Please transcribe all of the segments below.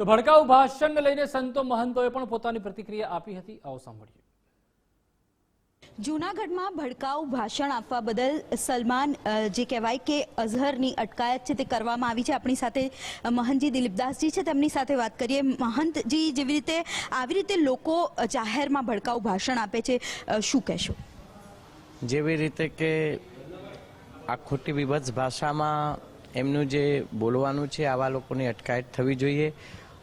તો ભડકાઉ ભાષણને લઈને સંતો મહંતોએ પણ પોતાની પ્રતિક્રિયા આપી હતી. આવો સાંભળીએ. જૂનાગઢમાં ભડકાઉ ભાષણ આપવા બદલ સલમાન જે કહેવાય કે અઝહરની અટકાયત છે તે કરવામાં આવી છે. આપણી સાથે મહંતજી દિલીપદાસજી છે. તેમની સાથે વાત કરીએ. મહંતજી જેવી રીતે આવી રીતે લોકો જાહેરમાં ભડકાઉ ભાષણ આપે છે શું કહેશો? જેવી રીતે કે આ ખોટી વિભત્સ ભાષામાં એમનું જે બોલવાનું છે આવા લોકોની અટકાયત થવી જોઈએ.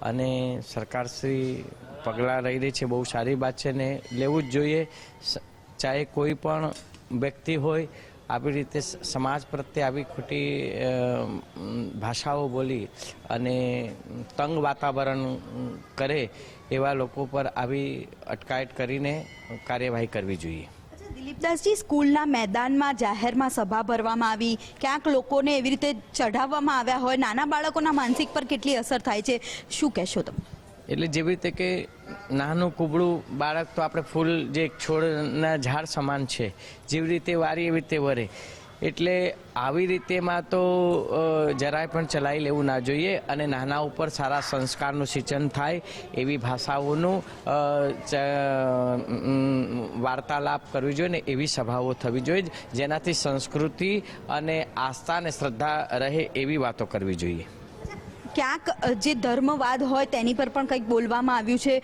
અને સરકારશ્રી પગલાં લઈ રહી છે, બહુ સારી વાત છે ને લેવું જ જોઈએ. ચાહે કોઈ પણ વ્યક્તિ હોય, આવી રીતે સમાજ પ્રત્યે આવી ખોટી ભાષાઓ બોલી અને તંગ વાતાવરણ કરે એવા લોકો પર આવી અટકાયત કરીને કાર્યવાહી કરવી જોઈએ. દિલીપદાસજી, સ્કૂલના મેદાનમાં જાહેરમાં સભા ભરવામાં આવી. ક્યાંક લોકોને એવી રીતે ચઢાવવામાં આવ્યા હોય. નાના બાળકોના માનસિક પર કેટલી અસર થાય છે? શું કહેશો તમે? એટલે જેવી રીતે કે નાનું કુબળું બાળક તો આપણે ફૂલ જે છોડના ઝાડ સમાન છે. જેવી રીતે વારી એવી રીતે વરે. એટલે આવી રીતેમાં તો જરાય પણ ચલાવી લેવું ના જોઈએ અને નાના ઉપર સારા સંસ્કારનું સિંચન થાય એવી ભાષાઓનું વાર્તાલાપ કરવી જોઈએ ને એવી સભાઓ થવી જોઈએ જેનાથી સંસ્કૃતિ અને આસ્થા અને શ્રદ્ધા રહે એવી વાતો કરવી જોઈએ. ક્યાંક જે ધર્મવાદ હોય તેની પર પણ કંઈક બોલવામાં આવ્યું છે.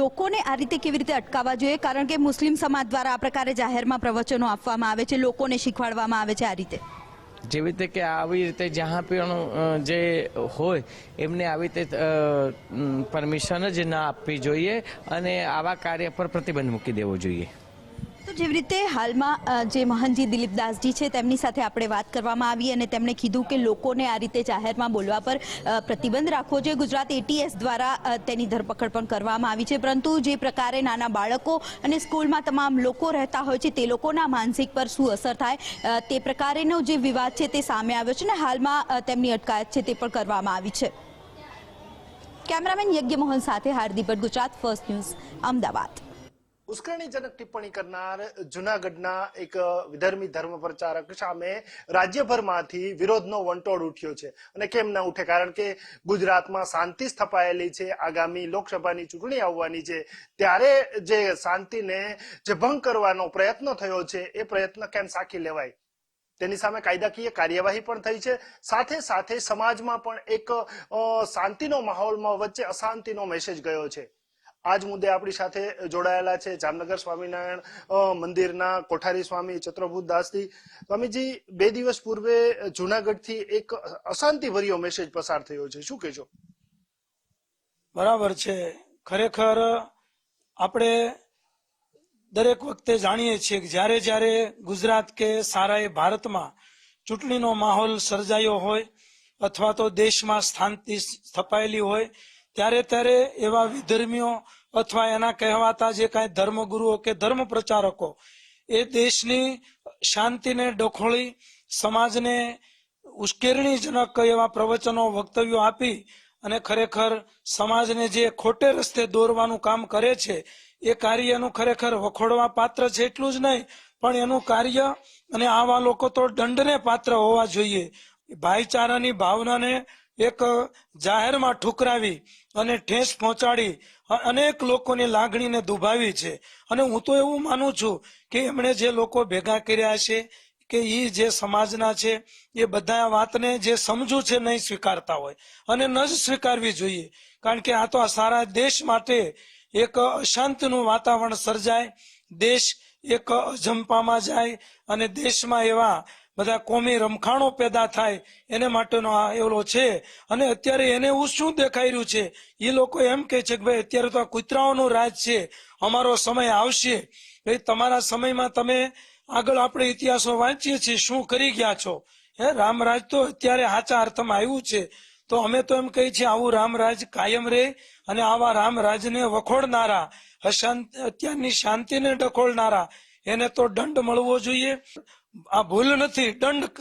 લોકોને આ રીતે કેવી રીતે અટકાવવા જોઈએ? કારણ કે મુસ્લિમ સમાજ દ્વારા આ પ્રકારે જાહેરમાં પ્રવચનો આપવામાં આવે છે, લોકોને શીખવાડવામાં આવે છે આ રીતે. જેવી રીતે કે આવી રીતે જ્યાં પણ જે હોય, એમને આવી રીતે પરમિશન જ ના આપવી જોઈએ અને આવા કાર્ય પર પ્રતિબંધ મૂકી દેવો જોઈએ. તો જેવી રીતે હાલમાં જે મહનજી દિલીપદાસજી છે, તેમની સાથે આપણે વાત કરવામાં આવી અને તેમણે કીધું કે લોકોને આ રીતે જાહેરમાં બોલવા પર પ્રતિબંધ રાખવો જોઈએ. ગુજરાત એટીએસ દ્વારા તેની ધરપકડ પણ કરવામાં આવી છે. પરંતુ જે પ્રકારે નાના બાળકો અને સ્કૂલમાં તમામ લોકો રહેતા હોય છે, તે લોકોના માનસિક પર શું અસર થાય? તે પ્રકારેનો જે વિવાદ છે તે સામે આવ્યો છે ને હાલમાં તેમની અટકાયત છે તે પણ કરવામાં આવી છે. કેમેરામેન યજ્ઞ મોહન સાથે હાર્દિક ગુજરાત ફર્સ્ટ ન્યૂઝ અમદાવાદ. ઉશ્કેરણીજનક ટિપ્પણી કરનાર જુનાગઢના એક વિધર્મી ધર્મ પ્રચારક સામે રાજ્યભરમાંથી વિરોધનો વંટોળ ઉઠ્યો છે. અને કેમ ના ઉઠે? કારણ કે ગુજરાતમાં શાંતિ સ્થપાયેલી છે. આગામી લોકસભાની ચૂંટણી આવવાની છે. ત્યારે જે શાંતિને જે ભંગ કરવાનો પ્રયત્ન થયો છે, એ પ્રયત્ન કેમ સાખી લેવાય? તેની સામે કાયદાકીય કાર્યવાહી પણ થઈ છે. સાથે સાથે સમાજમાં પણ એક શાંતિનો માહોલમાં વચ્ચે અશાંતિનો મેસેજ ગયો છે. આજ મુદ્દે આપણી સાથે જોડાયેલા છે જામનગર સ્વામિનારાયણ મંદિરના કોઠારી સ્વામી ચત્રભૂત દાસજી. સ્વામીજી, બે દિવસ પૂર્વે જુનાગઢથી એક અશાંતિભર્યો મેસેજ પસાર થયો છે. શું કહેશો? બરાબર છે. ખરેખર આપણે દરેક વખતે જાણીએ છીએ કે જ્યારે જ્યારે ગુજરાત કે સારા એ ભારતમાં ચૂંટણીનો માહોલ સર્જાયો હોય અથવા તો દેશમાં શાંતિ સ્થપાયેલી હોય ત્યારે ત્યારે એવા વિધર્મીઓ અથવા એના કહેવાતા જે કાંઈ ધર્મગુરુઓ કે ધર્મ પ્રચારકો એ દેશની શાંતિને ડખોળી, સમાજને ઉશ્કેરણીજનક એવા પ્રવચનો, વક્તવ્યો આપી અને ખરેખર સમાજને જે ખોટે રસ્તે દોરવાનું કામ કરે છે, એ કાર્યનું ખરેખર વખોડવા પાત્ર છે એટલું જ નહીં, પણ એનું કાર્ય અને આવા લોકો તો દંડને પાત્ર હોવા જોઈએ. ભાઈચારાની ભાવનાને એક જાહેરમાં ઠુકરાવી અને ઠેસ પહોંચાડી અનેક લોકોની લાગણીને દુભાવી છે. અને હું તો એવું માનું છું કે એમણે જે લોકો ભેગા કર્યા છે કે એ જે સમાજના છે, એ બધા વાતને જે સમજુ છે નહીં સ્વીકારતા હોય. અને ન જ સ્વીકારવી જોઈએ. કારણ કે આ તો આ સારા દેશ માટે એક અશાંતિનું વાતાવરણ સર્જાય. દેશ એક અજંપામાં જાય અને દેશમાં એવા બધા કોમી રમખાણો પેદા થાય એને માટેનો આ એવલો છે. અને અત્યારે એને એવું શું દેખાઈ રહ્યું છે? એ લોકો એમ કહે છે કે ભાઈ, અત્યારે તો આ કૂતરાઓનું રાજ છે. અમારો સમય આવશે. ભાઈ, તમારા સમયમાં તમે આગળ આપણે ઇતિહાસો વાંચીએ છીએ, શું કરી ગયા છો? હે, રામરાજ તો અત્યારે સાચા અર્થમાં આવ્યું છે. તો અમે તો એમ કહીએ છીએ, આવું રામરાજ કાયમ રહે અને આવા રામરાજને વખોડનારા અત્યારની શાંતિને ડખોળનારા એને તો દંડ મળવો જોઈએ. આ ભૂલ નથી, દંડ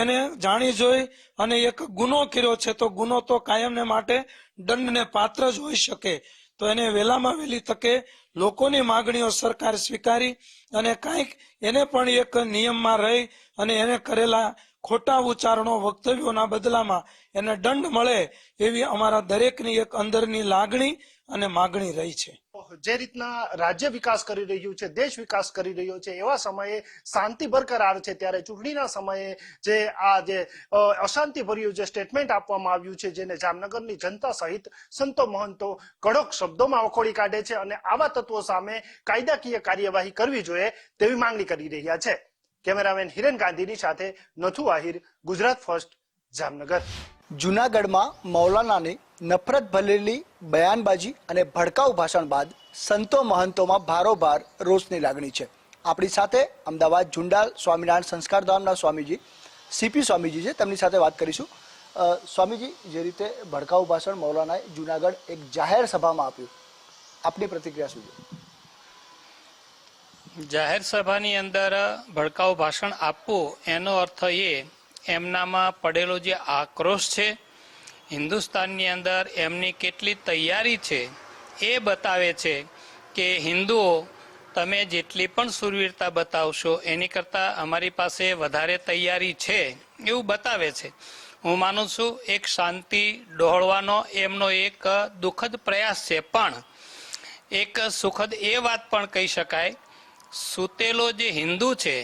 એને જાણી જોઈ અને એક ગુનો કર્યો છે, તો ગુનો તો કાયમને માટે દંડને પાત્ર જ હોઈ શકે. તો એને વહેલામાં વહેલી તકે લોકોની માગણીઓ સરકાર સ્વીકારી અને કાંઈક એને પણ એક નિયમમાં રહી અને એને કરેલા ખોટા ઉચ્ચારણો, વક્તવ્યોના બદલામાં એને દંડ મળે એવી અમારા દરેકની એક અંદરની લાગણી અને માગણી રહી છે. જે રીતના રાજ્ય વિકાસ કરી રહ્યું છે, દેશ વિકાસ કરી રહ્યો છે, એવા સમયે શાંતિ બરકરાર છે, ત્યારે ચૂંટણીના સમયે જે આ જે અશાંતિ અશાંતિભર્યું જે સ્ટેટમેન્ટ આપવામાં આવ્યું છે, જેને જામનગરની જનતા સહિત સંતો મહંતો કડક શબ્દોમાં વખોડી કાઢે છે અને આવા તત્વો સામે કાયદાકીય કાર્યવાહી કરવી જોઈએ તેવી માંગણી કરી રહ્યા છે. કેમેરામેન હિરેન ગાંધીની સાથે નથુ આહિર, ગુજરાત ફર્સ્ટ, જામનગર. જૂનાગઢમાં મૌલાનાની નફરત ભરેલી બયાનબાજી અને ભડકાઉ ભાષણ બાદ સંતો મહંતોમાં ભારોભાર રોષની લાગણી છે. આપણી સાથે અમદાવાદ ઝુંડાલ સ્વામિનારાયણ સંસ્કાર ધામના સ્વામીજી સીપી સ્વામીજી છે. તેમની સાથે વાત કરીશું. સ્વામીજી, જે રીતે ભડકાઉ ભાષણ મૌલાનાએ જુનાગઢ એક જાહેર સભામાં આપ્યું. આપની પ્રતિક્રિયા શું છે? જાહેર સભાની અંદર ભડકાઉ ભાષણ આપવું એનો અર્થ એ, એમનામાં પડેલો જે આક્રોશ છે, હિન્દુસ્તાનની અંદર એમની કેટલી તૈયારી છે એ બતાવે છે કે હિન્દુઓ, તમે જેટલી પણ સુરવીરતા બતાવશો, એની કરતાં અમારી પાસે વધારે તૈયારી છે એવું બતાવે છે. હું માનું છું, એક શાંતિ ડહોળવાનો એમનો એક દુઃખદ પ્રયાસ છે, પણ એક સુખદ એ વાત પણ કહી શકાય, સૂતેલો જે હિન્દુ છે,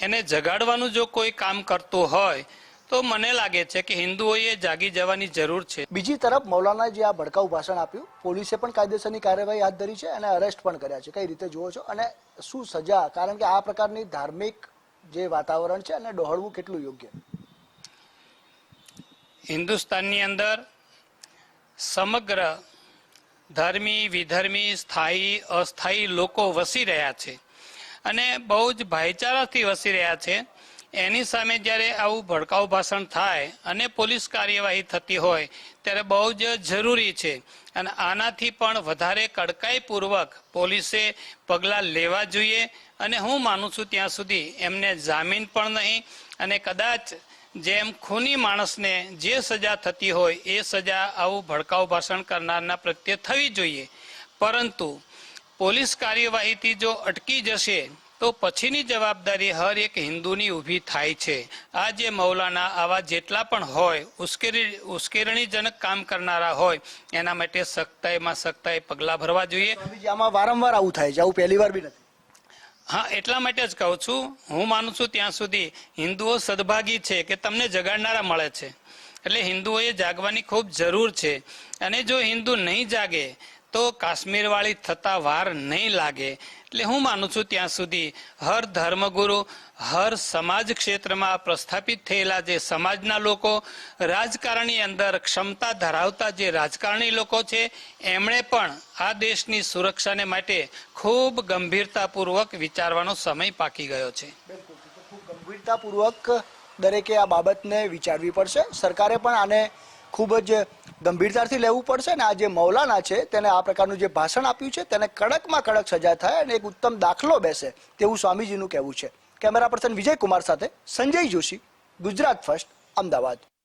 એને જગાડવાનું જો કોઈ કામ કરતું હોય તો મને લાગે છે કે હિન્દુઓએ જાગી જવાની જરૂર છે. બીજી તરફ મૌલાનાએ જે આ ભડકાઉ ભાષણ આપ્યું પોલીસે પણ કાયદેસરની કાર્યવાહી હાથ ધરી છે અને અરેસ્ટ પણ કર્યા છે. કઈ રીતે જુઓ છો? અને શું સજા? કારણ કે આ પ્રકારની ધાર્મિક જે વાતાવરણ છે અને ડહોળવું કેટલું યોગ્ય? હિન્દુસ્તાનની અંદર સમગ્ર ધર્મી વિધર્મી સ્થાયી અસ્થાયી લોકો વસી રહ્યા છે. અને બહુ જ ભાઈચારાથી વસી રહ્યા છે. એની સામે જ્યારે આવું ભડકાઉ ભાષણ થાય અને પોલીસ કાર્યવાહી થતી હોય, ત્યારે બહુ જ જરૂરી છે. અને આનાથી પણ વધારે કડકાઈપૂર્વક પોલીસે પગલાં લેવા જોઈએ અને હું માનું છું ત્યાં સુધી એમને જામીન પણ નહીં અને કદાચ જેમ ખૂની માણસને જે સજા થતી હોય, એ સજા આવું ભડકાઉ ભાષણ કરનારના પ્રત્યે થવી જોઈએ. પરંતુ પોલીસ કાર્યવાહીથી જો અટકી જશે તો પછીની જવાબદારી હર એક હિન્દુની ઊભી થાય છે. આ જે મૌલાના આવા જેટલા પણ હોય ઉશ્કેરી ઉશ્કેરણીજનક કામ કરનારા હોય એના માટે સખ્તાઈમાં સખ્તાઈ પગલાં ભરવા જોઈએ. આમાં વારંવાર આવું થાય છે આવું પહેલી વાર બી નથી. હા એટલા માટે જ કહું છું હું માનું છું ત્યાં સુધી હિન્દુઓ સદભાગી છે કે તમને જગાડનારા મળે છે. એટલે હિન્દુઓએ જાગવાની ખૂબ જરૂર છે. અને જો હિન્દુ નહીં જાગે તો કાશ્મીર વાળી થતા વાર નહીં લાગે. એટલે હું માનું છું ત્યાં સુધી હર ધર્મગુરુ, હર સમાજ ક્ષેત્રમાં પ્રસ્થાપિત થયેલા જે સમાજના લોકો રાજકારણની અંદર ક્ષમતા ધરાવતા જે રાજકારણી લોકો છે, એમણે પણ આ દેશની સુરક્ષાને માટે ખૂબ ગંભીરતાપૂર્વક વિચારવાનો સમય પાકી ગયો છે. ગંભીરતાપૂર્વક દરેકે આ બાબતને વિચારવી પડશે. સરકારે પણ આને ખૂબ જ ગંભીરતાથી લેવું પડશે અને આ જે મૌલાના છે, તેને આ પ્રકારનું જે ભાષણ આપ્યું છે, તેને કડકમાં કડક સજા થાય અને એક ઉત્તમ દાખલો બેસે તેવું સ્વામીજીનું કહેવું છે. કેમેરા પર્સન વિજય કુમાર સાથે સંજય જોશી, ગુજરાત ફર્સ્ટ, અમદાવાદ.